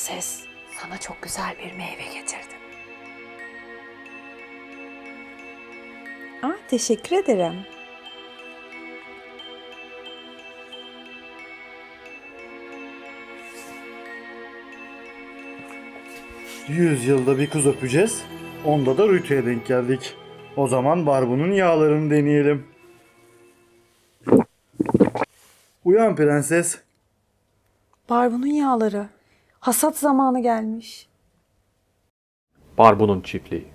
Prenses, sana çok güzel bir meyve getirdim. Aa, teşekkür ederim. Yüz yılda bir kız öpeceğiz. Onda da Rütü'ye denk geldik. O zaman barbunun yağlarını deneyelim. Uyan prenses. Barbunun yağları. Hasat zamanı gelmiş. Barbunun çiftliği.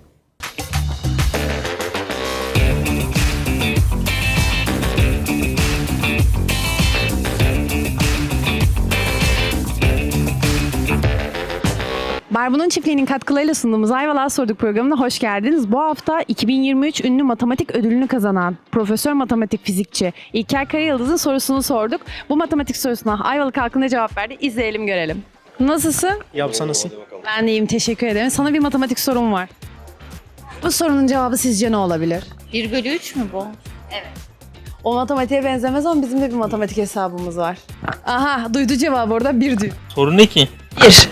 Barbunun çiftliğinin katkılarıyla sunduğumuz Ayvalık'a Sorduk programına hoş geldiniz. Bu hafta 2023 ünlü matematik ödülünü kazanan Profesör Matematik Fizikçi İlker Karayıldız'ın sorusunu sorduk. Bu matematik sorusuna Ayvalık halkı ne cevap verdi? İzleyelim görelim. Nasılsın? Yapsanasın. Ben de iyiyim teşekkür ederim. Sana bir matematik sorum var. Bu sorunun cevabı sizce ne olabilir? 1 bölü 3 mü bu? O matematiğe benzemez ama bizim de bir matematik hesabımız var. Aha duydu cevabı orada bir diyor. Sorun ne ki? Bir.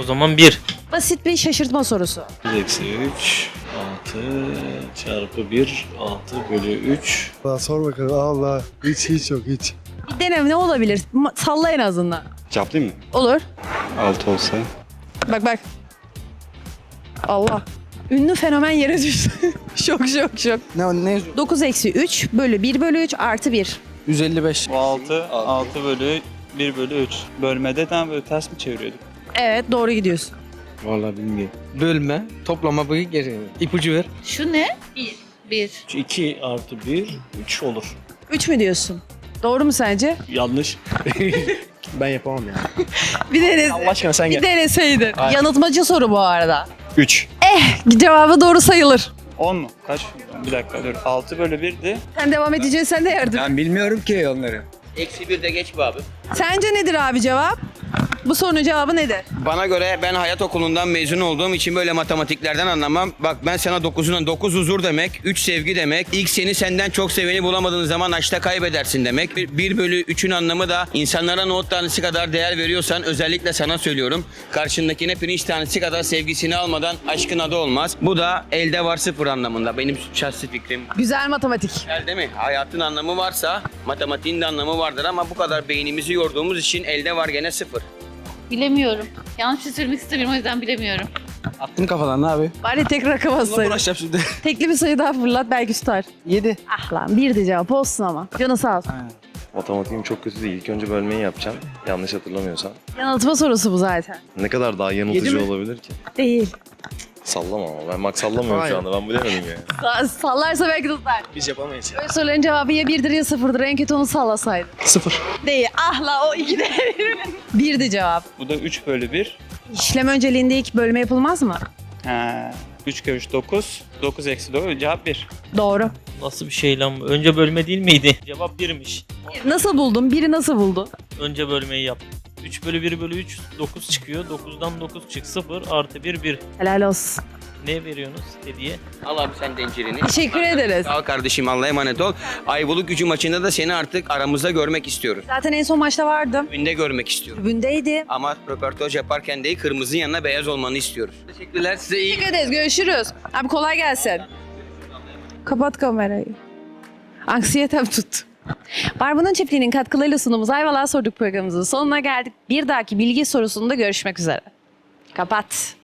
O zaman 1. Basit bir şaşırtma sorusu. 1 eksi 3 6 çarpı 1 6 bölü 3 Allah sor bakalım Allah. Hiç hiç yok hiç. Bir deneme ne olabilir? Ma- Salla en azından. Çaplayayım mı? Olur. 6 olsa Bak bak. Allah. Ünlü fenomen yere düştü. şok şok şok. Ne ne 9 eksi 3 bölü 1 bölü 3 artı 1. 155. 6, 6 bölü 1 bölü 3. Bölmede tam böyle ters mi çeviriyorduk? Evet doğru gidiyorsun. Vallahi bilmiyorum. Bölme, toplama bu geri. İpucu ver. Şu ne? 1. 1. 2 artı 1 3 olur. 3 mü diyorsun? Doğru mu sence? Yanlış. Ben yapamam ya. Bir denese, Allah aşkına sen bir gel. deneseydin. Yanıltmacı soru bu arada. 3. Cevabı doğru sayılır. 10 mu? Kaç? Bir dakika dur. 6 bölü 1'di. Sen devam edeceğiz sen de yardım. Ben bilmiyorum ki onları. Eksi bir de geç be abi. Sence nedir abi cevap? Bu sorunun cevabı nedir? Bana göre ben hayat okulundan mezun olduğum için böyle matematiklerden anlamam. Bak ben sana 9'undan 9 huzur demek, 3 sevgi demek. İlk seni senden çok seveni bulamadığın zaman aşkta kaybedersin demek. 1 bölü 3'ün anlamı da insanlara nohut tanesi kadar değer veriyorsan özellikle sana söylüyorum. Karşındakine pirinç tanesi kadar sevgisini almadan aşkın adı olmaz. Bu da elde var sıfır anlamında. Benim şahsi fikrim. Güzel matematik. Değil mi? Hayatın anlamı varsa matematiğin de anlamı vardır ama bu kadar beynimizi yorduğumuz için elde var gene sıfır. Bilemiyorum. Yanlış bir şey söylemek istemiyorum o yüzden bilemiyorum. Attım kafadan ne abi? Bari tek rakam Bununla uğraşacağım şimdi. Tekli bir sayı daha fırlat belki tutar. 7. Ah lan bir de cevap olsun ama. Canı sağ olsun. Matematiğim çok kötü değil. İlk önce bölmeyi yapacağım. Yanlış hatırlamıyorsam. Yanıltma sorusu bu zaten. Ne kadar daha yanıltıcı mi? olabilir ki? Değil. Sallama ama. Ben bak sallamıyorum Hayır. şu anda. Ben bilemedim ya. Sa- sallarsa belki tutar. Biz yapamayız ya. Böyle soruların cevabı ya birdir ya sıfırdır. En kötü onu sallasaydın. 0. Değil. Ah la o iki de. Birdi cevap. Bu da 3 bölü 1. İşlem önceliğinde ilk bölme yapılmaz mı? Ha, 3 kere 3 9. 9 eksi 9 cevap 1. Doğru. Nasıl bir şey lan bu? Önce bölme değil miydi? Cevap 1'miş. Nasıl buldun? Biri nasıl buldu? Önce bölmeyi yap. 3 bölü 1 bölü 3 9 çıkıyor. 9'dan 9 çık 0 artı 1 1. Helal olsun. Ne veriyorsunuz hediye? Al abi sen dencirini. Teşekkür ederiz. Sağ ol kardeşim Allah'a emanet ol. Ayvalık gücü maçında da seni artık aramızda görmek istiyoruz. Zaten en son maçta vardım. Günde görmek istiyorum. Tribündeydi. Ama röportaj yaparken değil kırmızı yanına beyaz olmanı istiyoruz. Teşekkürler size iyi Teşekkür ederiz. Görüşürüz. Abi kolay gelsin. Kapat kamerayı. Anksiyetem tuttu. Barbunun çiftliğinin katkılarıyla sunduğumuz Ayvalık'a sorduk programımızın sonuna geldik. Bir dahaki bilgi sorusunda görüşmek üzere. Kapat.